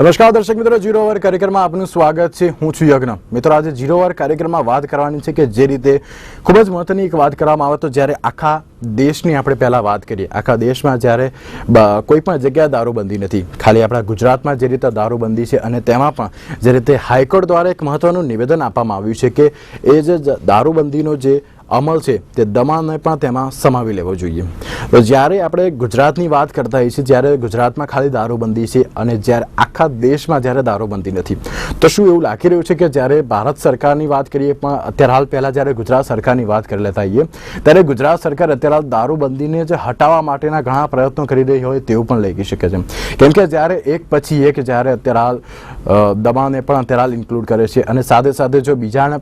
નમસ્કાર, દર્શક મિત્રો. જીરો અવર કાર્યક્રમમાં આપનું સ્વાગત છે. હું છું યજ્ઞ. મિત્રો, આજે જીરો અવર કાર્યક્રમમાં વાત કરવાની છે કે જે રીતે ખૂબ જ મહત્વની એક વાત કરવામાં આવે તો જ્યારે આખા દેશની આપણે પહેલાં વાત કરીએ. આખા દેશમાં જ્યારે કોઈ પણ જગ્યાએ દારૂબંધી નથી. ખાલી આપણા ગુજરાતમાં જે રીતે દારૂબંધી છે અને તેમાં પણ જે રીતે હાઈકોર્ટ દ્વારા એક મહત્વનું નિવેદન આપવામાં આવ્યું છે કે એ જ દારૂબંધીનો જે અમલ છે તે દમાણને પણ તેમાં સમાવી લેવો જોઈએ. તો જ્યારે આપણે ગુજરાતની વાત કરતા હોઈએ છીએ, જ્યારે ગુજરાતમાં ખાલી દારૂબંધી છે અને જ્યારે આખા દેશમાં જ્યારે દારૂબંધી નથી, તો શું એવું લાગી રહ્યું છે કે જ્યારે ભારત સરકારની વાત કરીએ, પણ અત્યારે હાલ પહેલાં જ્યારે ગુજરાત સરકારની વાત કરી લેતા હોઈએ, ત્યારે ગુજરાત સરકાર અત્યારે હાલ દારૂબંધીને જે હટાવવા માટેના ઘણા પ્રયત્નો કરી રહી હોય તેવું પણ લઈ શકે છે. કેમ કે જ્યારે એક પછી એક જ્યારે અત્યારે હાલ દબાણને પણ અત્યારે હાલ ઇન્ક્લુડ કરે છે અને સાથે સાથે જો બીજાને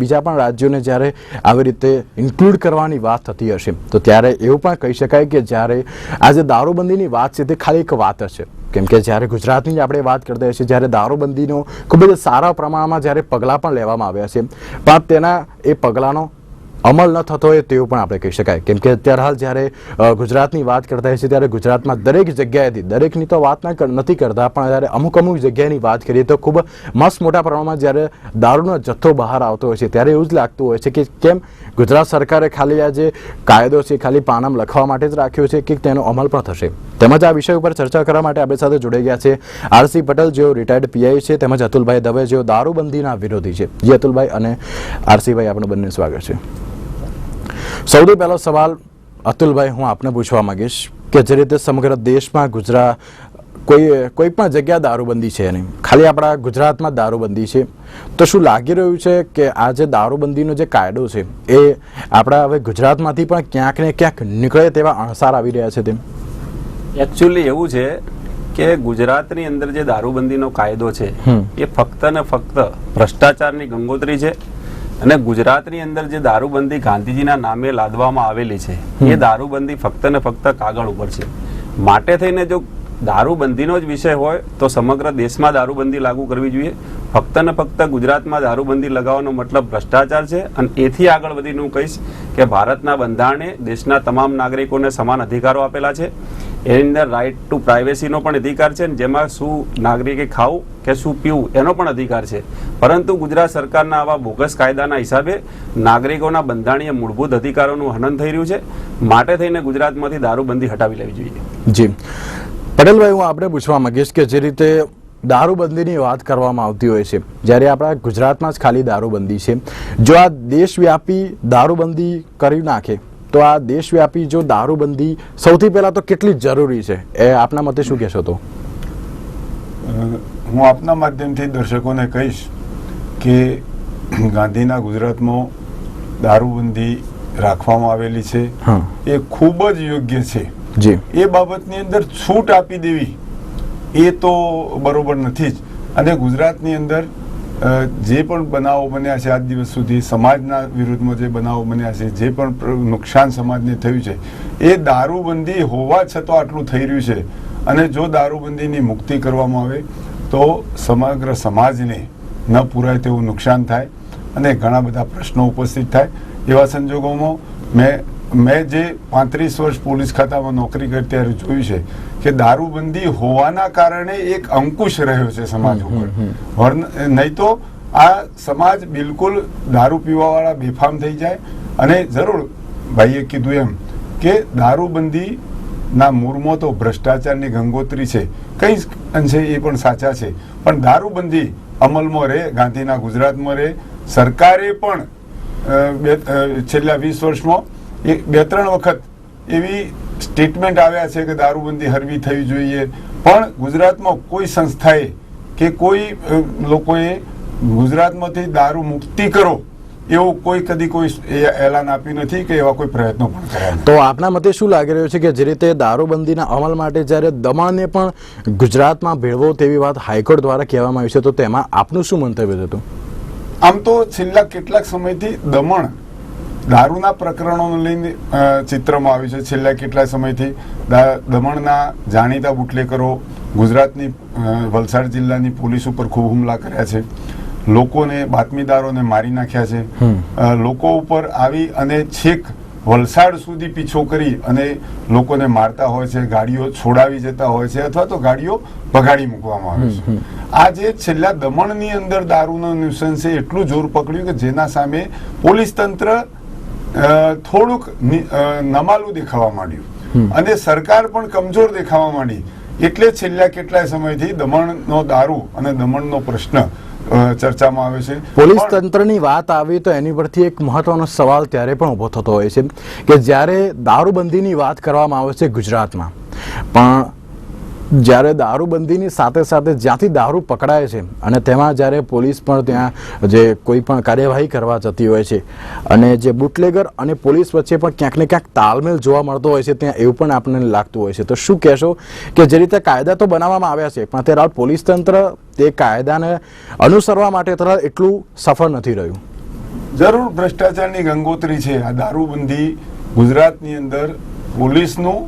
બીજા પણ રાજ્યોને જ્યારે આવી રીતે ઇન્ક્લુડ કરવાની વાત થતી હશે. તો ત્યારે એવું પણ કહી શકાય કે જ્યારે આજે દારૂબંધીની વાત છે, તે ખાલી એક વાત હશે કેમ કે જ્યારે ગુજરાતની આપણે વાત કરતા છીએ, જ્યારે દારૂબંધીનો ખૂબ જ સારા પ્રમાણમાં જ્યારે પગલાં પણ લેવામાં આવ્યા છે. પણ તેના એ પગલાંનો અમલ ન થતો હોય તેવું પણ આપણે કહી શકાય. કેમ કે અત્યારે હાલ જ્યારે ગુજરાતની વાત કરતા હોઈએ છીએ ત્યારે ગુજરાતમાં દરેક જગ્યાએથી, દરેકની તો વાત નથી કરતા, પણ જ્યારે અમુક અમુક જગ્યાની વાત કરીએ તો ખૂબ મસ્ત મોટા પ્રમાણમાં જ્યારે દારૂનો જથ્થો બહાર આવતો હોય છે, ત્યારે એવું જ લાગતું હોય છે કે કેમ ગુજરાત સરકારે ખાલી આ જે કાયદો છે, ખાલી પાનામાં લખવા માટે જ રાખ્યો છે કે તેનો અમલ પણ થશે. તેમજ આ વિષય ઉપર ચર્ચા કરવા માટે આપણી સાથે જોડાઈ ગયા છે આરસી પટેલ, જેઓ રિટાયર્ડ પીઆઈ છે, તેમજ અતુલભાઈ દવે, જેઓ દારૂબંધીના વિરોધી છે. જી અતુલભાઈ અને આરસીભાઈ આપણું બંને સ્વાગત છે. સૌથી પહેલો સવાલ અતુલભાઈ હું આપને પૂછવા માંગીશ કે જે રીતે સમગ્ર દેશમાં ગુજરાત કોઈ કોઈ પણ જગ્યા દારૂબંધી છે નહીં ખાલી આપણા ગુજરાતમાં દારૂબંધી છે. તો શું લાગી રહ્યું છે કે આ જે દારૂબંધીનો જે કાયદો છે એ આપણા હવે ગુજરાતમાંથી પણ ક્યાંક ને ક્યાંક નીકળે તેવા અણસાર આવી રહ્યા છે તેમ? એકચ્યુઅલી એવું છે કે ગુજરાતની અંદર જે દારૂબંધીનો કાયદો છે એ ફક્ત ને ફક્ત ભ્રષ્ટાચારની ગંગોત્રી છે. અને ગુજરાતની અંદર જે દારૂબંધી ગાંધીજીના નામે લાદવામાં આવેલી છે એ દારૂબંધી ફક્ત ને ફક્ત કાગળ ઉપર છે. માટે થઈને જો દારૂબંધીનો જ વિષય હોય તો સમગ્ર દેશમાં દારૂબંધી લાગુ કરવી જોઈએ. ફક્ત ને ફક્ત ગુજરાતમાં દારૂબંધી લગાવવાનો મતલબ ભ્રષ્ટાચાર છે અને એથી આગળ વધીને હું કહીશ કે ભારતના બંધારણે દેશના તમામ નાગરિકોને સમાન અધિકારો આપેલા છે. એની અંદર રાઇટ ટુ પ્રાઇવેસીનો પણ અધિકાર છે જેમાં શું નાગરિકે ખાવું કે શું પીવું એનો પણ અધિકાર છે. પરંતુ ગુજરાત સરકારના આવા બોગસ કાયદાના હિસાબે નાગરિકોના બંધારણીય મૂળભૂત અધિકારોનું હનન થઈ રહ્યું છે. માટે થઈને ગુજરાતમાંથી દારૂબંધી હટાવી લેવી જોઈએ. જી. પટેલભાઈ, હું આપણે પૂછવા માંગીશ કે જે રીતે દારૂબંધીની વાત કરવામાં આવતી હોય છે, જ્યારે આપણા ગુજરાતમાં જ ખાલી દારૂબંધી છે. જો આ દેશવ્યાપી દારૂબંધી કરી નાખે, તો આ દેશવ્યાપી જો દારૂબંધી સૌથી પહેલાં તો કેટલી જરૂરી છે? એ આપના મતે શું કહેશો તો? હું આપના માધ્યમથી દર્શકોને કહીશ કે ગાંધીના ગુજરાતમાં દારૂબંધી રાખવામાં આવેલી છે. એ ખૂબ જ યોગ્ય છે. જી. એ બાબતની અંદર છૂટ આપી દેવી એ તો બરોબર નથી જ. અને ગુજરાતની અંદર જે પણ બનાવો બન્યા છે આજ દિવસ સુધી સમાજના વિરુદ્ધમાં જે બનાવો બન્યા છે જે પણ નુકસાન સમાજને થયું છે એ દારૂબંધી હોવા છતાં આટલું થઈ રહ્યું છે. અને જો દારૂબંધીની મુક્તિ કરવામાં આવે તો સમગ્ર સમાજને ન પૂરાય તેવું નુકસાન થાય અને ઘણા બધા પ્રશ્નો ઉપસ્થિત થાય. એવા સંજોગોમાં મેં મેં જે પાંત્રીસ વર્ષ પોલીસ ખાતામાં નોકરી કરી ત્યારે જોયું છે કે દારૂબંધી હોવાના કારણે એક અંકુશ રહ્યો છે સમાજ ઉપર. નહીં તો આ સમાજ બિલકુલ દારૂ પીવાવાળા બેફામ થઈ જાય. અને જરૂર ભાઈએ કીધું એમ કે દારૂબંધી ના, મૂળમાં તો ભ્રષ્ટાચારની ગંગોત્રી છે. કઈ અંશે એ પણ સાચા છે. પણ દારૂબંધી અમલમાં રહે, ગાંધીના ગુજરાતમાં રહે. સરકારે પણ છેલ્લા વીસ વર્ષમાં એ બે, ત્રણ વખત એવી સ્ટેટમેન્ટ આવ્યા છે કે દારૂબંધી હરવી થવી જોઈએ. પણ ગુજરાતમાં કોઈ સંસ્થાએ કે કોઈ લોકોએ ગુજરાતમાંથી દારૂ મુક્તિ કરો એવું કોઈ કદી કોઈ એલાન આપ્યું નથી કે એવા કોઈ પ્રયત્નો પણ કર્યા તો આપના મતે શું લાગી રહ્યું છે કે જે રીતે દારૂબંધીના અમલ માટે જ્યારે દમણને પણ ગુજરાતમાં ભેળવો તેવી વાત હાઈકોર્ટ દ્વારા કહેવામાં આવી છે તો તેમાં આપનું શું મંતવ્ય હતું? આમ તો છેલ્લા કેટલાક સમયથી દમણ દારૂના પ્રકરણોને લઈને ચિત્રમાં આવ્યું છે. છેલ્લા કેટલાક સમયથી દમણના જાણીતા બુટલેકરો ગુજરાતની વલસાડ જિલ્લાની પોલીસ ઉપર ખૂબ હુમલા કર્યા છે. લોકોને બાતમીદારોને મારી નાખ્યા છે. લોકો ઉપર આવી અને છેક વલસાડ સુધી પીછો કરી અને લોકોને મારતા હોય છે ગાડીઓ છોડાવી જતા હોય છે અથવા તો ગાડીઓ ભગાડી મૂકવામાં આવે છે. આજે છેલ્લા દમણની અંદર દારૂનો છે એટલું જોર પકડ્યું કે જેના સામે પોલીસ તંત્ર થોડુંક નમાલું દેખાવા માંડ્યું. અને સરકાર પણ કમજોર દેખાવા માંડી. એટલે છેલ્લા કેટલાય સમયથી દમણનો દારૂ અને દમણનો પ્રશ્ન ચર્ચામાં આવે છે. પોલીસ તંત્રની વાત આવી તો એની પરથી એક મહત્વનો સવાલ ત્યારે પણ ઊભો થતો હોય છે કે જ્યારે દારૂબંધીની વાત કરવામાં આવે છે ગુજરાતમાં પણ જ્યારે દારૂબંધીની સાથે સાથે જ્યાંથી દારૂ પકડાય છે અને તેમાં જ્યારે પોલીસ પણ ત્યાં જે કોઈ પણ કાર્યવાહી કરવા જતી હોય છે અને જે બુટલેગર અને પોલીસ વચ્ચે પણ ક્યાંક ને ક્યાંક તાલમેલ જોવા મળતો હોય છે, ત્યાં એવું પણ આપણને લાગતું હોય છે. તો શું કહેશો કે જે રીતે કાયદા તો બનાવવામાં આવ્યા છે, પણ અત્યારે પોલીસ તંત્ર તે કાયદાને અનુસરવા માટે તરફ એટલું સફળ નથી રહ્યું? જરૂર ભ્રષ્ટાચારની ગંગોત્રી છે. આ દારૂબંધી ગુજરાતની અંદર પોલીસનું,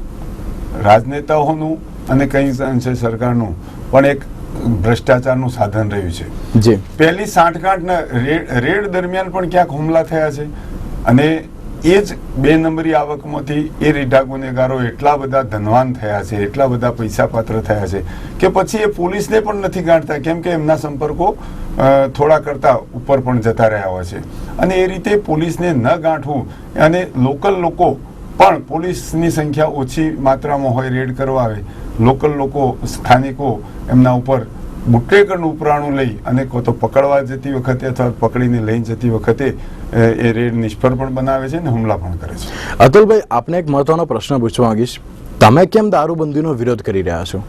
રાજનેતાઓનું અને કઈ અંશે સરકારનું પણ એક ભ્રષ્ટાચારનું સાધન રહ્યું છે. જી. પહેલી સાંઠગાંઠના રેડ રેડ દરમિયાન પણ ક્યાંક હુમલા થયા છે. અને એ જ બે નંબરી આવકમાંથી એ રીઢા ગુનેગારો એટલા બધા ધનવાન થયા છે એટલા બધા પૈસા પાત્ર થયા છે કે પછી એ પોલીસને પણ નથી ગાંઠતા કેમ કે એમના સંપર્કો થોડા કરતા ઉપર પણ જતા રહ્યા હોય છે. અને એ રીતે પોલીસને ન ગાંઠવું અને લોકલ લોકો પણ પોલીસની સંખ્યા ઓછી માત્રામાં હોય, રેડ કરવા આવે, લોકલ લોકો, સ્થાનિકો એમના ઉપર બુટ્ટેકરનું ઉપરાણું લઈ અને કો તો પકડવા જતી વખતે અથવા પકડીને લઈ જતી વખતે, એ રેડ નિષ્ફળ પણ બનાવે છે ને હુમલા પણ કરે છે. અતુલભાઈ, આપને એક મહત્વનો પ્રશ્ન પૂછવા માંગીશ. તમે કેમ દારૂબંધીનો વિરોધ કરી રહ્યા છો?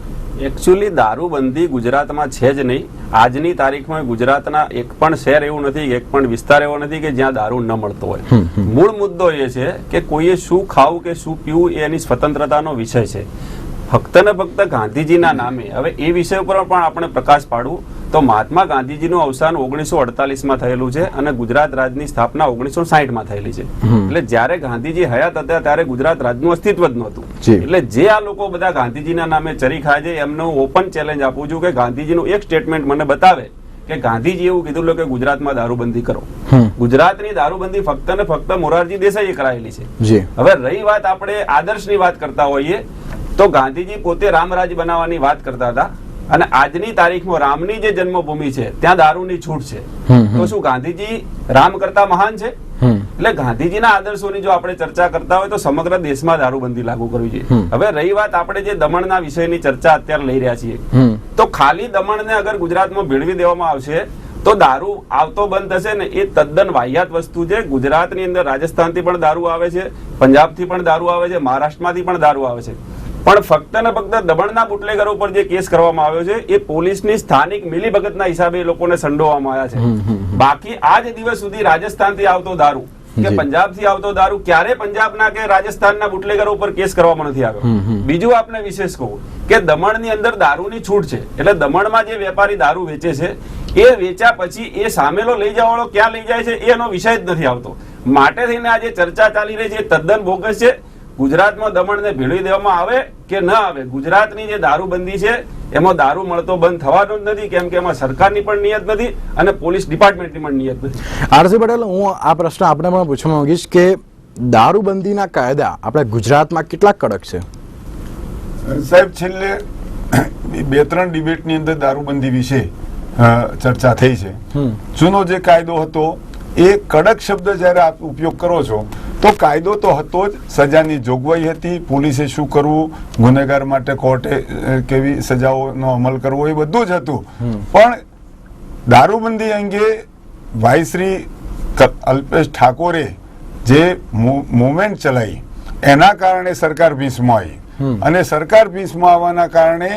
એકચ્યુઅલી દારૂબંધી ગુજરાતમાં છે જ નહીં. આજની તારીખમાં ગુજરાતના એક પણ શહેર એવું નથી એક પણ વિસ્તાર એવો નથી કે જ્યાં દારૂ ન મળતો હોય. મૂળ મુદ્દો એ છે કે કોઈએ શું ખાવું કે શું પીવું એ એની સ્વતંત્રતાનો વિષય છે. ફક્ત ને ફક્ત ગાંધીજીના નામે. હવે એ વિષય ઉપર પણ આપણે પ્રકાશ પાડવું. તો મહાત્મા ગાંધીજીનું અવસાન ઓગણીસો અડતાલીસમાં થયેલું છે અને ગુજરાત રાજની સ્થાપના ઓગણીસો સાહીઠમાં થયેલી છે. એટલે જ્યારે ગાંધીજી હયાત હતા ત્યારે ગુજરાત રાજનું અસ્તિત્વ જ નહોતું. એટલે જે આ લોકો બધા ગાંધીજીના નામે ચરી ખાય છે એમનું ઓપન ચેલેન્જ આપું છું કે ગાંધીજીનું એક સ્ટેટમેન્ટ મને બતાવે કે ગાંધીજી એવું કીધું કે ગુજરાતમાં દારૂબંધી કરો. ગુજરાતની દારૂબંધી ફક્ત ને ફક્ત મોરારજી દેસાઈએ કરાયેલી છે. હવે રહી વાત આપણે આદર્શની વાત કરતા હોઈએ તો ગાંધીજી પોતે રામરાજ બનાવવાની વાત કરતા હતા. અને આજની તારીખમાં રામની જે જન્મભૂમિ છે ત્યાં દારૂની છૂટ છે. તો શું ગાંધીજી રામ કરતા મહાન છે? એટલે ગાંધીજીના આદર્શોની જો આપણે ચર્ચા કરતા હોય તો સમગ્ર દેશમાં દારૂબંધી લાગુ કરવી જોઈએ. હવે રહી વાત આપણે જે દમણના વિષયની ચર્ચા અત્યારે લઈ રહ્યા છીએ. તો ખાલી દમણને અગર ગુજરાતમાં ભેળવી દેવામાં આવશે તો દારૂ આવતો બંધ થશે ને એ તદ્દન વાહિયાત વસ્તુ છે. ગુજરાતની અંદર રાજસ્થાનથી પણ દારૂ આવે છે પંજાબથી પણ દારૂ આવે છે મહારાષ્ટ્રમાંથી પણ દારૂ આવે છે. પણ ફક્ત ને ફક્ત દમણના બુટલેગરો પર જે કેસ કરવામાં આવ્યો છે એ પોલીસની સ્થાનિક મિલીભગતના હિસાબે એ લોકોને સંડોવામાં આવ્યા છે. બાકી આજ દિવસ સુધી રાજસ્થાનથી આવતો દારૂ કે જી. પંજાબથી આવતો દારૂ ક્યારે પંજાબના કે રાજસ્થાનના બુટલેગરો ઉપર કેસ કરવામાં નથી. આવ્યો? બીજું આપને વિશેષ કહું કે દમણની અંદર દારૂની છૂટ છે. એટલે દમણમાં જે વેપારી દારૂ વેચે છે એ વેચ્યા પછી એ સામેલો લઈ જવાવાળો ક્યાં લઈ જાય છે એનો વિષય જ નથી આવતો. માટે થઈને આ જે ચર્ચા ચાલી રહી છે તદ્દન બોગસ છે. ગુજરાતમાં દમણને ભેળવી દેવામાં આવે કે ન આવે? ગુજરાતની જે દારૂબંધી છે એમાં દારૂ મળતો બંધ થવાનો જ નથી કેમ કે એમાં સરકારની પણ નિયત નથી અને પોલીસ ડિપાર્ટમેન્ટની પણ નિયત નથી. આરસી પટેલ હું આ પ્રશ્ન આપણે પણ પૂછવા માંગીશ કે દારૂબંધીના કાયદા આપણે ગુજરાતમાં કેટલા કડક છે? સાહેબ છેલ્લે બે ત્રણ ડિબેટની અંદર દારૂબંધી વિશે ચર્ચા થઈ છે. હમ. જૂનો જે કાયદો હતો એ કડક શબ્દ જ્યારે આપ ઉપયોગ કરો છો તો કાયદો તો હતો જ. સજાની જોગવાઈ હતી. પોલીસે શું કરવું? ગુનેગાર માટે કોર્ટે કેવી સજાઓનો અમલ કરવો એ બધું જ હતું. પણ દારૂબંધી અંગે ભાઈશ્રી અલ્પેશ ઠાકોરે જે મુવમેન્ટ ચલાવી એના કારણે સરકાર ભીસમાં આવી અને સરકાર ભીસમાં આવવાના કારણે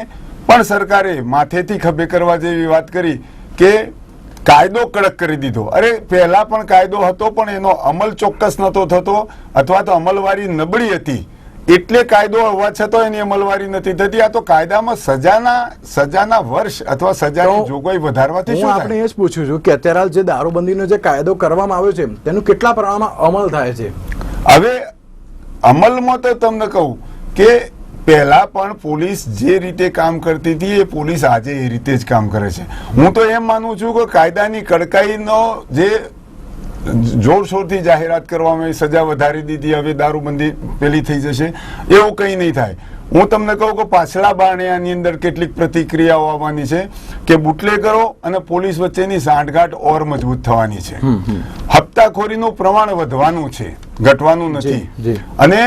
પણ સરકારે માથેથી ખભે કરવા જેવી વાત કરી કે કાયદો કડક કરી દીધો. અરે પહેલા પણ કાયદો હતો પણ એનો અમલ ચોક્કસ નતો થતો અથવા તો અમલવારી નબળી હતી. એટલે કાયદો હોવા છતાં એની અમલવારી નથી થતી. આ તો કાયદામાં સજાના સજાના વર્ષ અથવા સજાની જોગવાઈ વધારવાથી શું આપણે એ જ પૂછું છું કે અત્યારે જે દારૂબંધીનો જે કાયદો કરવામાં આવ્યો છે તેનું કેટલા પ્રમાણમાં અમલ થાય છે? હવે અમલમાં તો તમને કહું કે પહેલા પણ પોલીસ જે રીતે કામ કરતી હતી એ પોલીસ આજે એ રીતે જ કામ કરે છે. હું તો એમ માનું છું કે કાયદાની કડકાઈનો જે જોરશોરથી જાહેરાત કરવામાં સજા વધારી દીધી હવે દારૂબંધી પેલી થઈ જશે એવું કંઈ નહીં થાય. હું તમને કહું કે પાછલા બારણે આની અંદર કેટલીક પ્રતિક્રિયાઓ આવવાની છે કે બુટલેગરો અને પોલીસ વચ્ચેની સાંઠગાંઠ ઓર મજબૂત થવાની છે. હપ્તાખોરીનું પ્રમાણ વધવાનું છે ઘટવાનું નથી. અને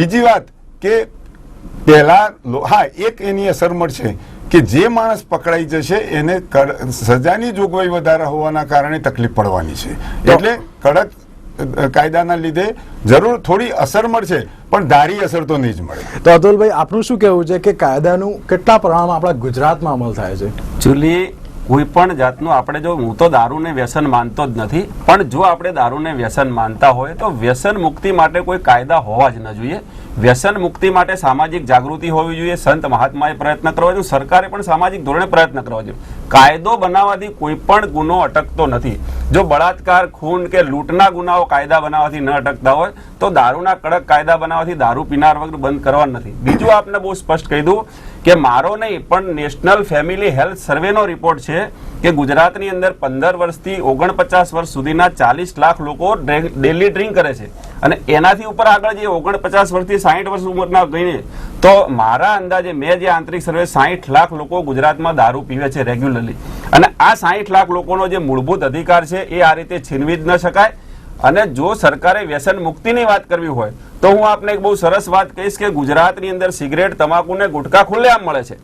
બીજી વાત કે પહેલા હા એક એની અસર મળશે કે જે માણસ પકડાઈ જશે એને કડ- સજાની જોગવાઈ વધારે હોવાના કારણે તકલીફ પડવાની છે. એટલે કડક કાયદાના લીધે જરૂર થોડી અસર મળશે પણ ધારી અસર તો નહીં જ મળે. તો અતુલભાઈ આપનું શું કહેવું છે કે કાયદાનું કેટલા પ્રમાણમાં આપણા ગુજરાતમાં અમલ થાય છે? એકચ્યુઅલી કોઈ પણ જાતનું આપણે જો, હું તો દારૂને વ્યસન માનતો જ નથી, પણ જો આપણે દારૂને વ્યસન માનતા હોય, તો વ્યસન મુક્તિ માટે કોઈ કાયદા હોવા જ ન જોઈએ. વ્યસન મુક્તિ માટે સામાજિક જાગૃતિ હોવી જોઈએ, સંત મહાત્માએ પ્રયત્ન કરવા જોઈએ, સરકારે પણ સામાજિક ધોરણે પ્રયત્ન કરવા જોઈએ. કાયદો બનાવવાથી કોઈ પણ ગુનો અટકતો નથી. જો બળાત્કાર, ખૂન કે લૂંટના ગુનાઓ કાયદા બનાવવાથી ન અટકતા હોય, તો દારૂના કડક કાયદા બનાવવાથી દારૂ પીનાર વગર બંધ કરવા નથી. બીજું આપને બહુ સ્પષ્ટ કહી દઉં કે મારો નહીં, પણ નેશનલ ફેમિલી હેલ્થ સર્વેનો રિપોર્ટ છે કે ગુજરાતની અંદર પંદર વર્ષથી ઓગણપચાસ વર્ષ સુધીના ચાલીસ લાખ લોકો ડેલી ડ્રિંક કરે છે. અને એનાથી ઉપર આગળ જે ઓગણપચાસ વર્ષથી સાહીઠ વર્ષ ઉંમરના ગઈને તો મારા અંદાજે મેં જે આંતરિક સર્વે સાહીઠ લાખ લોકો ગુજરાતમાં દારૂ પીવે છે રેગ્યુલરલી અને આ સાહીઠ લાખ લોકોનો જે મૂળભૂત અધિકાર છે એ આ રીતે છીનવી જ ન શકાય. અને જો સરકારે વ્યસન મુક્તિની વાત કરવી હોય તો હું આપને એક બહુ સરસ વાત કહીશ કે ગુજરાતની અંદર સિગરેટ તમાકુ ને ગુટખા ખુલ્લેઆમ મળે છે.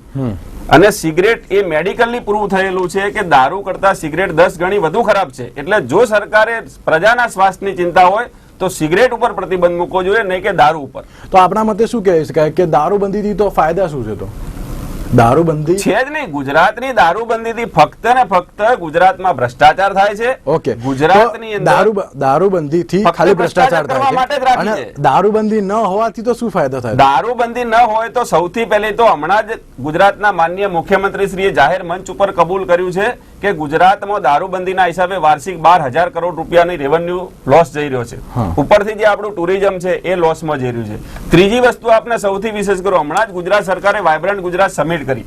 અને સિગરેટ એ મેડિકલી પ્રૂવ થયેલું છે કે દારૂ કરતા સિગરેટ દસ ગણી વધુ ખરાબ છે. એટલે જો સરકારે પ્રજાના સ્વાસ્થ્યની ચિંતા હોય તો સિગરેટ ઉપર પ્રતિબંધ મૂકવો જોઈએ નહીં કે દારૂ ઉપર. તો આપણા મતે શું કહી શકાય કે દારૂબંધીથી તો ફાયદા શું છે તો? દારૂબંધી? છે જ નહીં. ગુજરાતની દારૂબંધીથી ફક્ત ને ફક્ત ગુજરાતમાં ભ્રષ્ટાચાર થાય છે. ઓકે. ગુજરાતની દારૂ દારૂબંધીથી ખાલી ભ્રષ્ટાચાર થાય છે. અને દારૂબંધી ન હોવાથી તો શું ફાયદો થાય? દારૂબંધી ન હોય તો સૌથી પહેલી તો હમણાં જ ગુજરાતના માનનીય મુખ્યમંત્રીશ્રીએ જાહેર મંચ ઉપર કબૂલ કર્યું છે કે ગુજરાતમાં દારૂબંધીના હિસાબે વાર્ષિક બાર હજાર કરોડ રૂપિયાની રેવન્યુ લોસ જઈ રહ્યો છે. ઉપરથી જે આપણું ટુરિઝમ છે એ લોસમાં જઈ રહ્યું છે. ત્રીજી વસ્તુ આપણે સૌથી વિશેષ કરો હમણાં જ ગુજરાત સરકારે વાયબ્રન્ટ ગુજરાત સમિટ કરી.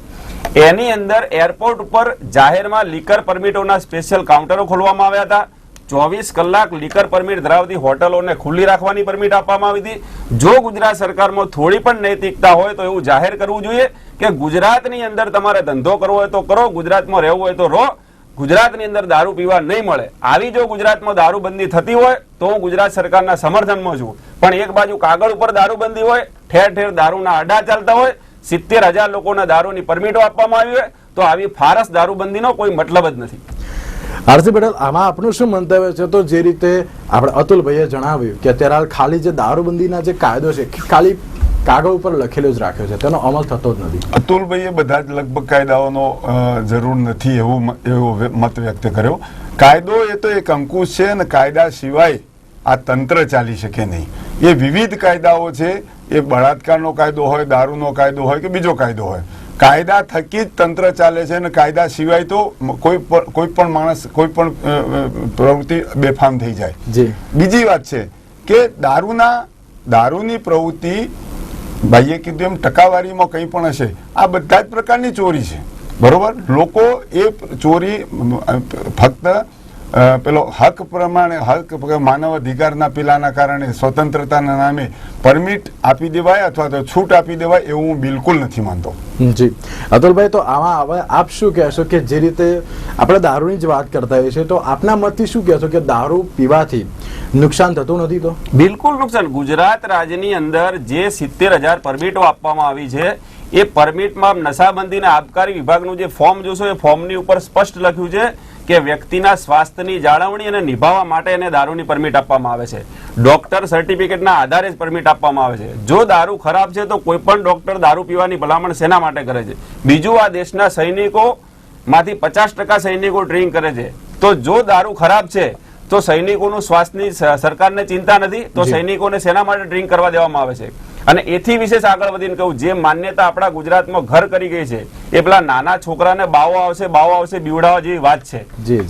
એની અંદર એરપોર્ટ ઉપર જાહેરમાં લીકર પરમિટોના સ્પેશિયલ કાઉન્ટરો ખોલવામાં આવ્યા હતા. ચોવીસ કલાક લીકર પરમિટ ધરાવતી હોટલોને ખુલ્લી રાખવાની પરમિટ આપવામાં આવી હતી. જો ગુજરાત સરકારમાં થોડી પણ નૈતિકતા હોય તો એવું જાહેર કરવું જોઈએ કે ગુજરાતની અંદર તમારે ધંધો કરવો હોય તો કરો ગુજરાતમાં રહેવું હોય તો રહો. ગુજરાતની અંદર દારૂ પીવા નહીં મળે. આવી જો ગુજરાતમાં દારૂબંધી થતી હોય, તો હું ગુજરાત સરકારના સમર્થનમાં છું. પણ એક બાજુ કાગળ ઉપર દારૂબંધી હોય, ઠેર ઠેર દારૂના અડા ચાલતા હોય, સિત્તેર હજાર લોકોના દારૂની પરમિટો આપવામાં આવી હોય, તો આવી ફારસ દારૂબંધીનો કોઈ મતલબ જ નથી. આરસી પટેલ, આમાં આપણું શું મંતવ્ય છે? તો જે રીતે આપણે અતુલભાઈએ જણાવ્યું કે અત્યારે ખાલી જે દારૂબંધીના જે કાયદો છે, ખાલી કાગળ ઉપર લખેલો જ રાખ્યો છે. તેનો અમલ થતો જ નથી. અતુલભાઈએ બધા જ લગભગ કાયદાઓનો જરૂર નથી એવું એવો મત વ્યક્ત કર્યો. કાયદો એ તો એક અંકુશ છે અને કાયદા સિવાય આ તંત્ર ચાલી શકે નહીં. એ વિવિધ કાયદાઓ છે. એ બળાત્કારનો કાયદો હોય દારૂનો કાયદો હોય કે બીજો કાયદો હોય. કાયદા થકી જ તંત્ર ચાલે છે અને કાયદા સિવાય તો કોઈ પણ કોઈ પણ માણસ કોઈ પણ પ્રવૃત્તિ બેફામ થઈ જાય. જી. બીજી વાત છે કે દારૂના દારૂની પ્રવૃત્તિ ભાઈએ કીધું એમ ટકાવારીમાં કંઈ પણ હશે. આ બધા જ પ્રકારની ચોરી છે. બરોબર? લોકો એ ચોરી ફક્ત પેલો હક પ્રમાણે હક માનવ અધિકારના પેલાના કારણે સ્વતંત્રતાના નામે પરમિટ આપી દેવાય અથવા તો છૂટ આપી દેવાય એવું હું બિલકુલ નથી માનતો. જી. અતુલભાઈ તો આમાં હવે આપ શું કહેશો કે જે રીતે આપણે દારૂની જ વાત કરતા હોઈએ છીએ તો આપના મતથી શું કહેશો કે દારૂ પીવાથી નુકસાન થતું નથી તો? બિલકુલ નુકસાન. ગુજરાત રાજ્યની અંદર જે સિત્તેર હજાર પરમિટો આપવામાં આવી છે એ પરમિટમાં નશાબંધીના આબકારી વિભાગનું જે ફોર્મ જોશો, એ ફોર્મની ઉપર સ્પષ્ટ લખ્યું છે કે વ્યક્તિના સ્વાસ્થ્યની જાળવણી અને નિભાવવા માટે એને દારૂની પરમિટ આપવામાં આવે છે. ડોક્ટર સર્ટિફિકેટના આધારે જ પરમિટ આપવામાં આવે છે. જો દારૂ ખરાબ છે, તો કોઈ પણ ડોક્ટર દારૂ પીવાની ભલામણ શેના માટે કરે છે. બીજું, આ દેશના સૈનિકો માંથી પચાસ ટકા સૈનિકો ડ્રિંક કરે છે. તો જો દારૂ ખરાબ છે તો સૈનિકોનું શ્વાસની સરકારને ચિંતા નથી તો સૈનિકોને શેના માટે ડ્રિંક કરવા દેવામાં આવે છે. અને એથી વિશેષ આગળ વધીને કહું જે માન્યતા આપણા ગુજરાતમાં ઘર કરી ગઈ છે એ પેલા નાના છોકરાને બાવો આવશે બાવો આવશે બીવડાવા જેવી વાત છે.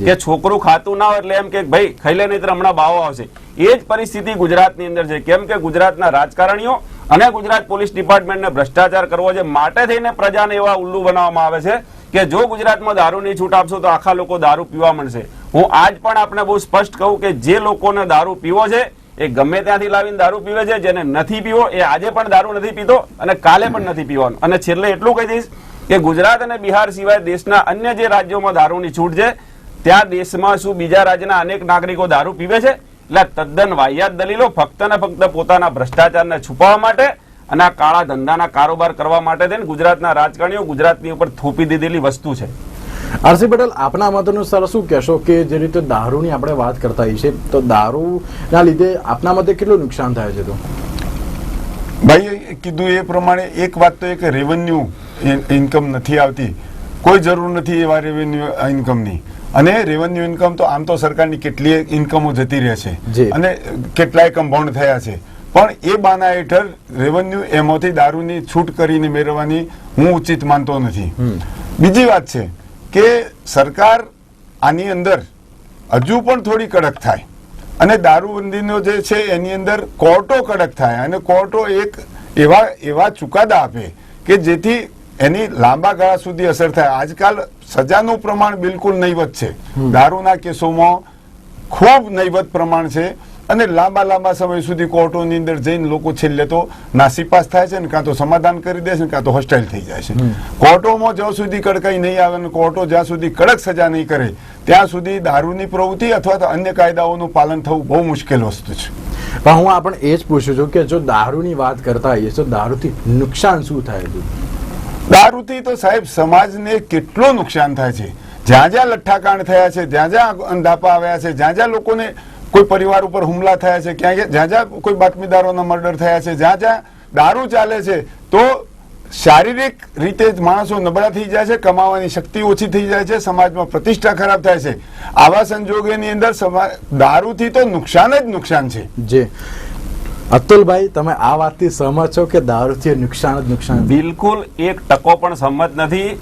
કે છોકરું ખાતું ના હોય એટલે એમ કે ભાઈ ખાઈ લે નહીં હમણાં બાવો આવશે. એ જ પરિસ્થિતિ ગુજરાતની અંદર છે. કેમ કે ગુજરાતના રાજકારણીઓ અને ગુજરાત પોલીસ ડિપાર્ટમેન્ટને ભ્રષ્ટાચાર કરવો છે માટે થઈને પ્રજાને એવા ઉલ્લુ બનાવવામાં આવે છે કે જો ગુજરાતમાં દારૂની છૂટ આપશો તો આખા લોકો દારૂ પીવા મળશે હું આજ પણ આપણે બહુ સ્પષ્ટ કહું કે જે લોકોને દારૂ પીવો છે, એ ગમે ત્યાંથી લાવીને દારૂ પીવે છે, જેને નથી પીવો, એ આજે પણ દારૂ નથી પીતો અને કાલે પણ નથી પીવાનું. અને છેલ્લે એટલું કહી દઈશ કે ગુજરાત અને બિહાર સિવાય દેશના અન્ય જે રાજ્યોમાં દારૂની છૂટ છે, ત્યાં દેશમાં શું બીજા રાજ્યના અનેક નાગરિકો દારૂ પીવે છે? એટલે તદ્દન વાહિયાત દલીલો ફક્ત ને ફક્ત પોતાના ભ્રષ્ટાચારને છુપાવવા માટે અને આ કાળા ધંધાના કારોબાર કરવા માટે થઈને ગુજરાતના રાજકારણીઓ ગુજરાતની ઉપર થોપી દીધેલી વસ્તુ છે. આરસી પટેલ આપના મત અનુસાર શું કહેશો કે જે રીતે દારૂની આપણે વાત કરતા હોઈએ છીએ તો દારૂના લીધે આપના મતે કેટલું નુકસાન થાય છે તો? ભાઈ કીધું એ પ્રમાણે એક વાત તો એ કે રેવન્યુ ઇન્કમ નથી આવતી. કોઈ જરૂર નથી એવા રેવન્યુ ઇન્કમની અને રેવન્યુ ઇન્કમ તો આમ તો સરકારની કેટલીય ઇન્કમો જતી રહે છે. અને કેટલાય કમ્પાઉન્ડ થયા છે. પણ એ બાના હેઠળ રેવન્યુ એમાંથી દારૂની છૂટ કરીને મેળવવાની હું ઉચિત માનતો નથી. બીજી વાત છે કે સરકાર આની અંદર હજુ પણ થોડી કડક થાય. અને દારૂબંધીનો જે છે એની અંદર કોર્ટો કડક થાય અને કોર્ટો એક એવા એવા ચુકાદા આપે કે જેથી એની લાંબા ગાળા સુધી અસર થાય. આજકાલ સજાનું પ્રમાણ બિલકુલ નહીવત છે. દારૂના કેસોમાં ખૂબ નહીવત પ્રમાણ છે. અને લાંબા લાંબા સમય સુધી કોર્ટોની અંદર જઈને લોકો છેલ્લે તો નાસીપાસ થાય છે ને કાં તો સમાધાન કરી દે છે કાં તો હોસ્ટાઇલ થઈ જાય છે. કોર્ટોમાં જ્યાં સુધી કડકાઈ નહીં આવે અને કોર્ટો જ્યાં સુધી કડક સજા નહીં કરે ત્યાં સુધી દારૂની પ્રવૃત્તિ અથવા તો અન્ય કાયદાઓનું પાલન થવું બહુ મુશ્કેલ વસ્તુ છે. પણ હું આપણે એ જ પૂછું છું કે જો દારૂની વાત કરતા હોઈએ તો દારૂથી નુકસાન શું થાય છે? દારૂથી તો સાહેબ સમાજને કેટલું નુકસાન થાય છે? જ્યાં જ્યાં લઠ્ઠાકાંડ થયા છે જ્યાં જ્યાં અંધાપા આવ્યા છે જ્યાં જ્યાં લોકોને કોઈ પરિવાર ઉપર હુમલા થયા છે, ક્યાં ક્યાં- જ્યાં જ્યાં કોઈ બાતમીદારોના મર્ડર થયા છે, જ્યાં જ્યાં દારૂ ચાલે છે, તો શારીરિક રીતે જ માણસો નબળા થઈ જાય છે, કમાવાની શક્તિ ઓછી થઈ જાય છે, સમાજમાં પ્રતિષ્ઠા ખરાબ થાય છે. આવા સંજોગોની અંદર દારૂથી તો નુકસાન જ નુકસાન છે. જે. અતુલભાઈ તમે આ વાતથી સહમત છો કે દારૂથી નુકસાન જ નુકસાન બિલકુલ એક ટકો પણ સહમત નથી.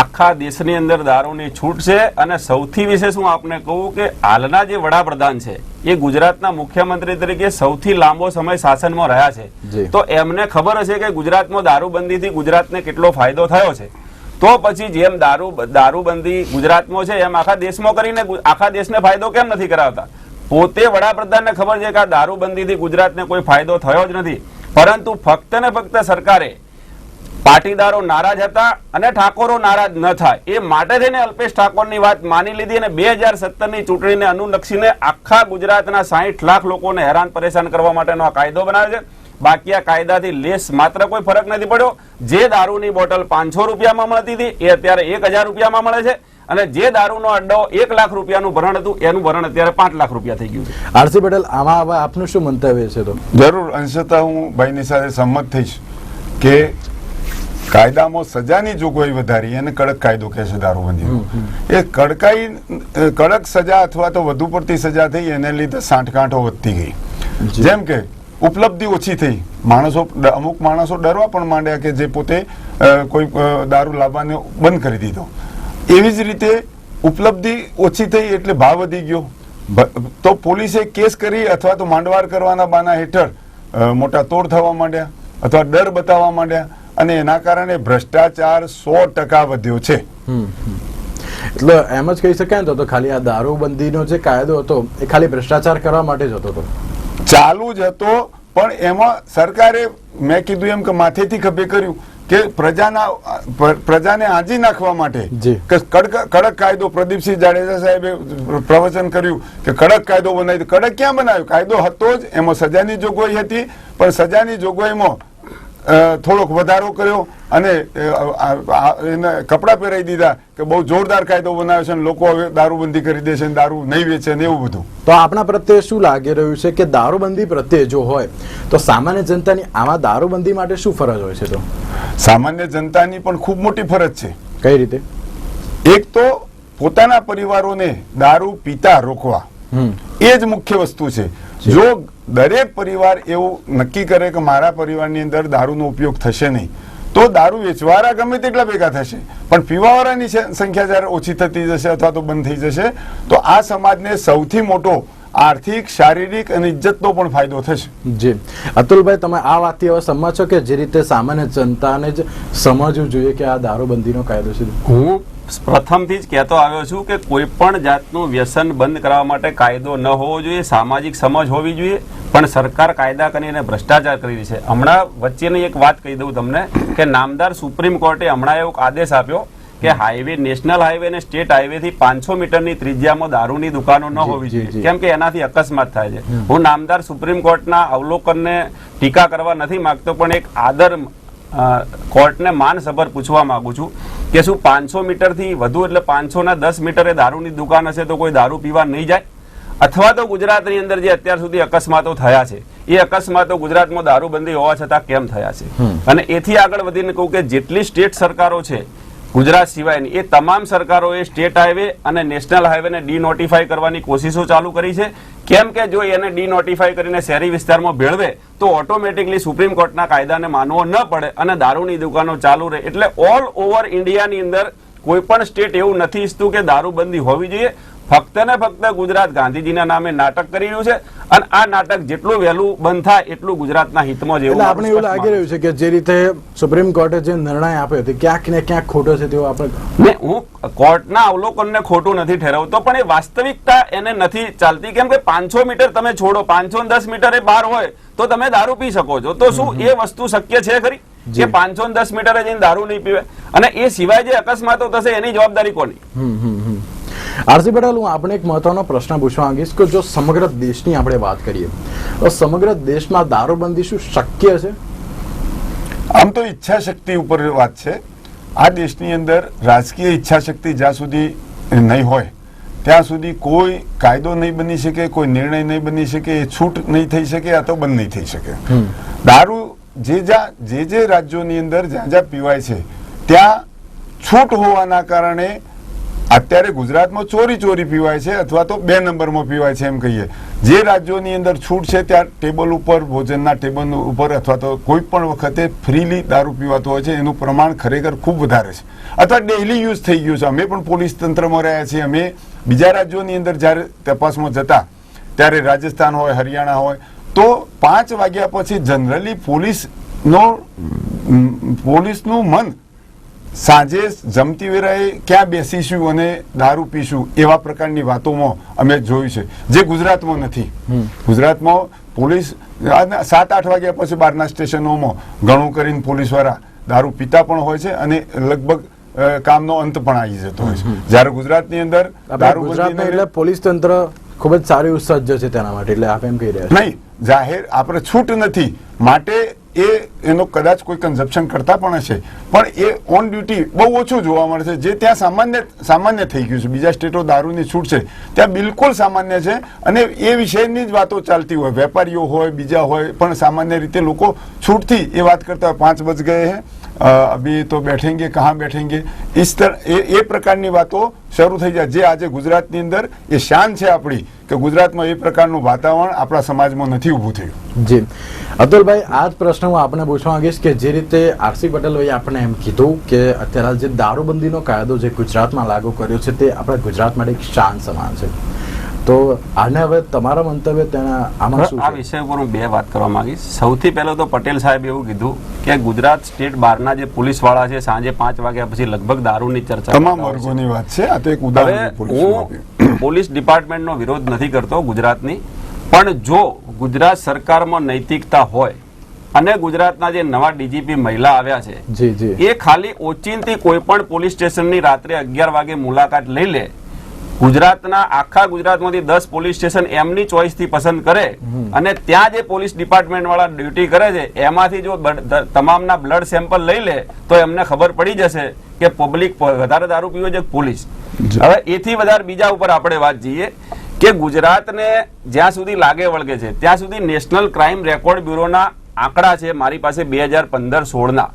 આખા દેશની અંદર દારૂની છૂટ છે અને સૌથી વિશેષ હું આપને કહું કે હાલના જે વડાપ્રધાન છે એ ગુજરાતના મુખ્યમંત્રી તરીકે સૌથી લાંબો સમય શાસનમાં રહ્યા છે. તો એમને ખબર હશે કે ગુજરાતમાં દારૂબંધીથી ગુજરાતને કેટલો ફાયદો થયો છે. તો પછી જેમ દારૂ દારૂબંધી ગુજરાતમાં છે એમ આખા દેશમાં કરીને આખા દેશને ફાયદો કેમ નથી કરાવતા? પોતે વડાપ્રધાનને ખબર છે કે આ દારૂબંધીથી ગુજરાતને કોઈ ફાયદો થયો જ નથી. પરંતુ ફક્ત ને ફક્ત સરકારે પાટીદારો નારાજ હતા અને ઠાકોરો નારાજ ન થાય. એ માટે થઈને અલ્પેશ ઠાકોરની વાત માની લીધી અને બે હજાર સત્તરની ચૂંટણીને અનુલક્ષીને આખા ગુજરાતના સાહીઠ લાખ લોકોને હેરાન પરેશાન કરવા માટેનો આ કાયદો બનાવ્યો છે. બાકી આ કાયદાથી લેસ માત્ર કોઈ ફરક નથી પડ્યો. જે દારૂની બોટલ પાંચસો રૂપિયામાં મળતી હતી, એ અત્યારે એક હજાર રૂપિયામાં મળે છે. અને જે દારૂનો અડ્ડો એક લાખ રૂપિયાનું ભરણ હતું એનું ભરણ અત્યારે પાંચ લાખ રૂપિયા થઈ ગયું છે. આરસી પટેલ આમાં હવે આપનું શું મંતવ્ય છે તો? જરૂર અંશતા હું ભાઈની સાથે સંમત થઈશ કે કાયદામાં સજાની જોગવાઈ વધારી અને કડક કાયદો કહે છે દારૂબંધી એ કડકાઈ કડક સજા અથવા તો વધુ પડતી સજા થઈ એને લીધે સાંઠગાંઠો વધતી ગઈ. જેમ કે ઉપલબ્ધિ ઓછી થઈ. માણસો અમુક માણસો ડરવા પણ માંડ્યા કે જે પોતે કોઈ દારૂ લાવવાનો બંધ કરી દીધો. એવી જ રીતે ઉપલબ્ધિ ઓછી થઈ એટલે ભાવ વધી ગયો. તો પોલીસે કેસ કરી અથવા તો માંડવાર કરવાના બાના હેઠળ મોટા તોડ થવા માંડ્યા અથવા ડર બતાવવા માંડ્યા અને એના કારણે ભ્રષ્ટાચાર સો ટકા વધ્યો છે. એટલે એમ જ કહી શકાય ને તો ખાલી આ દારૂબંધીનો જે કાયદો હતો એ ખાલી ભ્રષ્ટાચાર કરવા માટે જ હતો તો. ચાલુ જ હતો પણ એમાં સરકારે મેં કીધું એમ કે માથેથી ખભે કર્યું. કે પ્રજાના પ્રજાને આજી નાખવા માટે કડક કડક કાયદો પ્રદીપસિંહ જાડેજા સાહેબે પ્રવચન કર્યું કે કડક કાયદો બનાવી કડક ક્યાં બનાવ્યો? કાયદો હતો જ એમાં સજાની જોગવાઈ હતી પણ સજાની જોગવાઈમાં થોડોક વધારો કર્યો અને એને કપડાં પહેરાવી દીધા કે બહુ જોરદાર કાયદો બનાવ્યો છે અને લોકો હવે દારૂબંધી કરી દે છે અને દારૂ નહીં વેચે ને એવું બધું. તો આપણા પ્રત્યે શું લાગી રહ્યું છે કે દારૂબંધી પ્રત્યે જો હોય તો સામાન્ય જનતાની આમાં દારૂબંધી માટે શું ફરજ હોય છે તો? સામાન્ય જનતાની પણ ખૂબ મોટી ફરજ છે. કઈ રીતે? એક તો પોતાના પરિવારોને દારૂ પીતા રોકવા. એ જ મુખ્ય વસ્તુ છે. જો દરેક પરિવાર એવું નક્કી કરે કે મારા પરિવારની અંદર દારૂનો ઉપયોગ થશે નહીં. તો દારૂ વેચવાળા ગમે તેટલા ભેગા થશે. પણ પીવાવાળાની સંખ્યા જ્યારે ઓછી થતી જશે અથવા તો બંધ થઈ જશે તો આ સમાજને સૌથી મોટો આર્થિક શારીરિક અને ઇજ્જતનો પણ ફાયદો થશે. જી. અતુલભાઈ તમે આ વાતથી હવે સંમત છો કે જે રીતે સામાન્ય જનતાને જ સમજવું જોઈએ કે આ દારૂબંધીનો કાયદો છે? હું પ્રથમથી જ કહેતો આવ્યો છું કે કોઈ પણ જાતનું વ્યસન બંધ કરવા માટે કાયદો ન હોવો જોઈએ સામાજિક સમજ હોવી જોઈએ પણ સરકાર કાયદા કરીને ભ્રષ્ટાચાર કરી રહી છે. હમણાં વચ્ચેની એક વાત કહી દઉં તમને કે નામદાર સુપ્રીમ કોર્ટે હમણાં એવો આદેશ આપ્યો કે હાઈવે નેશનલ હાઈવે અને સ્ટેટ હાઈવે થી પાંચસો મીટરની ત્રિજ્યામાં દારૂની દુકાનો ન હોવી જોઈએ. કેમ કે એનાથી અકસ્માત થાય છે. હું નામદાર સુપ્રીમ કોર્ટના અવલોકનને ટીકા કરવા નથી માંગતો પણ એક આદર કોર્ટને માનસભર પૂછવા માંગુ છું કે શું પાંચસો મીટરથી વધુ એટલે પાંચસો ના દસ મીટરે દારૂની દુકાન હશે તો કોઈ દારૂ પીવા નહીં જાય? અથવા તો ગુજરાતની અંદર જે અત્યાર સુધી અકસ્માતો થયા છે એ અકસ્માતો ગુજરાતમાં દારૂબંધી હોવા છતાં કેમ થયા છે? અને એથી આગળ વધીને કહું કે જેટલી સ્ટેટ સરકારો છે ગુજરાત સિવાયની એ તમામ સરકારોએ સ્ટેટ હાઈવે અને નેશનલ હાઈવેને ડીનોટિફાઈ કરવાની કોશિશો ચાલુ કરી છે. કેમ કે જો એને ડીનોટિફાઈ કરીને શહેરી વિસ્તારમાં ભેળવે, તો ઓટોમેટિકલી સુપ્રીમ કોર્ટના કાયદાને માનવો ન પડે અને દારૂની દુકાનો ચાલુ રહે. એટલે ઓલ ઓવર ઇન્ડિયાની અંદર કોઈ પણ સ્ટેટ એવું નથી ઈચ્છતું કે દારૂબંધી હોવી જોઈએ. ફક્ત ને ફક્ત ગુજરાત ગાંધીજીના નામે નાટક કરી રહ્યું છે અને આ નાટક જેટલું વહેલું બંધ થાય એટલું ગુજરાતના હિતમાં જેવું આપણે એવું લાગી રહ્યું છે કે જે રીતે સુપ્રીમ કોર્ટે જે નિર્ણય આપ્યો તે ક્યાંક ને ક્યાંક ખોટો છે તેવો આપણે હું કોર્ટના અવલોકનને ખોટું નથી ઠેરવતો પણ એ વાસ્તવિકતા એને નથી ચાલતી. કેમ કે પાંચસો મીટર તમે છોડો પાંચસો દસ મીટર એ બહાર હોય તો તમે દારૂ પી શકો છો. તો શું એ વસ્તુ શક્ય છે ખરી? જે. પાંચસો દસ મીટરે જઈને દારૂ નહીં પીવે? અને એ સિવાય જે અકસ્માતો થશે એની જવાબદારી કોની? આરસી પટેલ હું આપણે એક મહત્વનો પ્રશ્ન પૂછવા માંગીશ કે જો સમગ્ર દેશની આપણે વાત કરીએ તો સમગ્ર દેશમાં દારૂબંધી શું શક્ય છે? આમ તો ઈચ્છા શક્તિ ઉપર વાત છે. આ દેશની અંદર રાજકીય ઈચ્છા શક્તિ જ્યાં સુધી નહીં હોય ત્યાં સુધી કોઈ કાયદો નહીં બની શકે કોઈ નિર્ણય નહીં બની શકે એ છૂટ નહીં થઈ શકે આ તો બંધ નહીં થઈ શકે. દારૂ જે જ્યાં જે જે રાજ્યોની અંદર જ્યાં જ્યાં પીવાય છે ત્યાં છૂટ હોવાના કારણે અત્યારે ગુજરાતમાં ચોરી ચોરી પીવાય છે અથવા તો બે નંબરમાં પીવાય છે એમ કહીએ. જે રાજ્યોની અંદર છૂટ છે ત્યાં ટેબલ ઉપર, ભોજનના ટેબલ ઉપર અથવા તો કોઈ પણ વખતે ફ્રીલી દારૂ પીવાતો હોય છે, એનું પ્રમાણ ખરેખર ખૂબ વધારે છે. અથવા ડેઇલી યુઝ થઈ ગયું છે. અમે પણ પોલીસ તંત્રમાં રહ્યા છીએ. અમે બીજા રાજ્યોની અંદર જ્યારે તપાસમાં જતા, ત્યારે રાજસ્થાન હોય, હરિયાણા હોય, તો પાંચ વાગ્યા પછી જનરલી પોલીસનો પોલીસનું મન સાંજે જમતી વેરાએ ક્યાં બેસીશું અને દારૂ પીશું એવા પ્રકારની વાતોમાં અમે જોયું છે જે ગુજરાતમાં નથી. ગુજરાતમાં પોલીસ સાત આઠ વાગ્યા પછી બહારના સ્ટેશનોમાં ઘણું કરીને પોલીસવાળા દારૂ પીતા પણ હોય છે અને લગભગ કામનો અંત પણ આવી જતો હોય છે. જ્યારે ગુજરાતની અંદર દારૂ એટલે પોલીસ તંત્ર ખૂબ જ સારું સજ્જ છે તેના માટે એટલે આપ એમ કહી રહ્યા નહીં જાહેર આપણે છૂટ નથી. માટે એ એનો કદાચ કોઈ કન્ઝપ્શન કરતા પણ હશે. પણ એ ઓન ડ્યુટી બહુ ઓછું જોવા મળે છે જે ત્યાં સામાન્ય સામાન્ય થઈ ગયું છે. બીજા સ્ટેટો દારૂની છૂટ છે. ત્યાં બિલકુલ સામાન્ય છે. અને એ વિષયની જ વાતો ચાલતી હોય. વેપારીઓ હોય, બીજા હોય, પણ સામાન્ય રીતે લોકો છૂટથી એ વાત કરતા પાંચ બજ ગયે હે. અભી તો બેઠેંગે, કહા બેઠેંગે. ઇસ તર એ પ્રકારની વાતો શરૂ થઈ જાય. જે આજે ગુજરાતની અંદર એ શાન છે આપણી. કે ગુજરાતમાં એ પ્રકારનું વાતાવરણ આપણા સમાજમાં નથી ઊભું થયું. જી. અતુલભાઈ આ જ પ્રશ્ન હું આપણે પૂછવા માંગીશ કે જે રીતે આરસી પટેલભાઈ આપણે એમ કીધું કે અત્યારે જે દારૂબંધીનો કાયદો જે ગુજરાતમાં લાગુ કર્યો છે તે આપણા ગુજરાત માટે એક શાન સમાન છે. તો આને હવે તમારા મંતવ્ય તેના આમાં શું આ વિષય ઉપર હું બે વાત કરવા માંગીશ. સૌથી પહેલો તો પટેલ સાહેબ એવું કીધું કે ગુજરાત સ્ટેટ બહારના જે પોલીસવાળા છે સાંજે પાંચ વાગ્યા પછી લગભગ દારૂની ચર્ચા તમામ વર્ગોની વાત છે. આ તો એક ઉદાહરણ. હું પોલીસ ડિપાર્ટમેન્ટનો વિરોધ નથી કરતો ગુજરાતની. પણ જો ગુજરાત સરકારમાં નૈતિકતા હોય અને ગુજરાતના જે નવા ડીજીપી મહિલા આવ્યા છે એ ખાલી ઓચિંતી કોઈ પણ પોલીસ સ્ટેશનની રાત્રે અગિયાર વાગે મુલાકાત લઈ લે. ગુજરાતના આખા ગુજરાતમાંથી દસ પોલીસ સ્ટેશન એમની ચોઈસથી પસંદ કરે અને ત્યાં જે પોલીસ ડિપાર્ટમેન્ટ વાળા ડ્યુટી કરે છે એમાંથી જો તમામના બ્લડ સેમ્પલ લઈ લે તો એમને ખબર પડી જશે કે પબ્લિક વધારે દારૂ પીવે છે પોલીસ. હવે એથી વધારે બીજા ઉપર આપણે વાત જઈએ કે ગુજરાતને જ્યાં સુધી લાગે વળગે છે ત્યાં સુધી નેશનલ ક્રાઇમ રેકોર્ડ બ્યુરોના આંકડા છે મારી પાસે બે હજાર પંદર સોળના.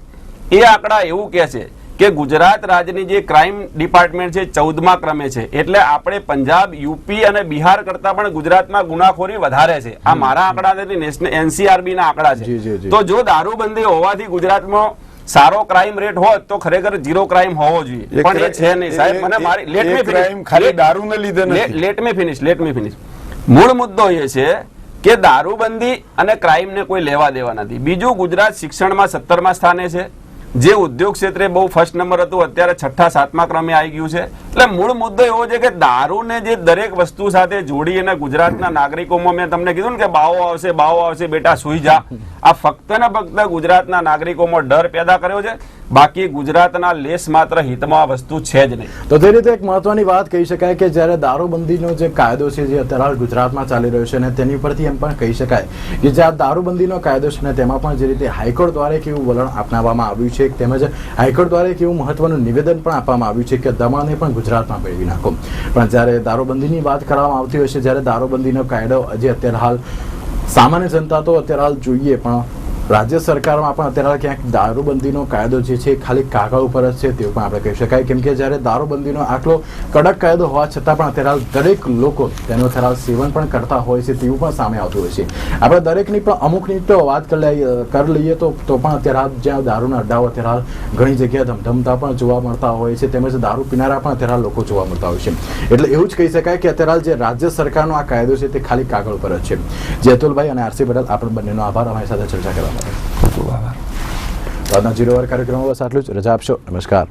એ આંકડા એવું કહે છે કે ગુજરાત રાજ્યની જે ક્રાઇમ ડિપાર્ટમેન્ટ છે ચૌદમા ક્રમે છે. એટલે આપણે પંજાબ યુપી અને બિહાર કરતા પણ ગુજરાતમાં ગુનાખોરી વધારે છે. આ મારા આંકડા નથી નેશનલ એનસીઆરબી ના આંકડા છે. તો જો દારૂબંધી હોવાથી ગુજરાતમાં સારો ક્રાઇમ રેટ હોત તો ખરેખર ઝીરો ક્રાઇમ હોવો જોઈએ. પણ એ છે નહીં સાહેબ. મને મારી લેટ મી crime ખાલી દારૂને લીધે નથી. Let me finish let me finish મૂળ મુદ્દો એ છે કે દારૂબંધી અને ક્રાઇમને કોઈ લેવા દેવા નથી. બીજું ગુજરાત શિક્ષણમાં સત્તરમાં સ્થાને છે. જે ઉદ્યોગ ક્ષેત્રે બહુ ફર્સ્ટ નંબર હતું, અત્યારે છઠ્ઠા, સાતમા ક્રમે આવી ગયું છે. એટલે મૂળ મુદ્દો એવો છે કે દારૂને જે દરેક વસ્તુ સાથે જોડી અને ગુજરાતના નાગરિકોમાં મેં તમને કીધું ને કે બાવો આવશે બાવો આવશે, બેટા સુઈ જા. આ ફક્ત ને ફક્ત ગુજરાતના નાગરિકોમાં ડર પેદા કર્યો છે. બાકી ગુજરાતના લેશ માત્ર હિતમાં વસ્તુ છે જ નહીં. તો તે રીતે એક મહત્વની વાત કહી શકાય કે જ્યારે દારૂબંધીનો જે કાયદો છે, જે અત્યારે ગુજરાતમાં ચાલી રહ્યો છે અને તેની પરથી એમ પણ કહી શકાય કે જે આ દારૂબંધીનો કાયદો છે ને તેમાં પણ જે રીતે હાઈકોર્ટ દ્વારા એક એવું વલણ અપનાવવામાં આવ્યું છે તેમજ હાઈકોર્ટ દ્વારા એક એવું મહત્વનું નિવેદન પણ આપવામાં આવ્યું છે કે દમણને પણ ગુજરાતમાં મેળવી નાખો. પણ જ્યારે દારૂબંધીની વાત કરવામાં આવતી હોય છે, જ્યારે દારૂબંધીનો કાયદો હજી અત્યારે હાલ સામાન્ય જનતા તો અત્યારે હાલ જોઈએ, પણ રાજ્ય સરકારમાં પણ અત્યારે ક્યાંક દારૂબંધીનો કાયદો જે છે, ખાલી કાગળ ઉપર જ છે તેવું પણ આપણે કહી શકાય. કેમ કે જ્યારે દારૂબંધીનો આટલો કડક કાયદો હોવા છતાં પણ અત્યારે દરેક લોકો તેનું અત્યારે સેવન પણ કરતા હોય છે તેવું પણ સામે આવતું હોય છે. આપણે દરેકની પણ અમુકની તો વાત કરી લઈએ તો તો પણ અત્યારે જ્યાં દારૂના અડ્ડાઓ અત્યારે ઘણી જગ્યાએ ધમધમતા પણ જોવા મળતા હોય છે, તેમજ દારૂ પીનારા પણ અત્યારે લોકો જોવા મળતા હોય છે. એટલે એવું જ કહી શકાય કે અત્યારે જે રાજ્ય સરકારનો આ કાયદો છે તે ખાલી કાગળ પર જ છે. જેતુલભાઈ અને આરસી પટેલ આપણે બંનેનો આભાર. અમારી સાથે ચર્ચા કરવા. ખૂબ ખૂબ આભાર આજના જીરો વાર કાર્યક્રમમાં બસ આટલું જ. રજા આપશો. નમસ્કાર.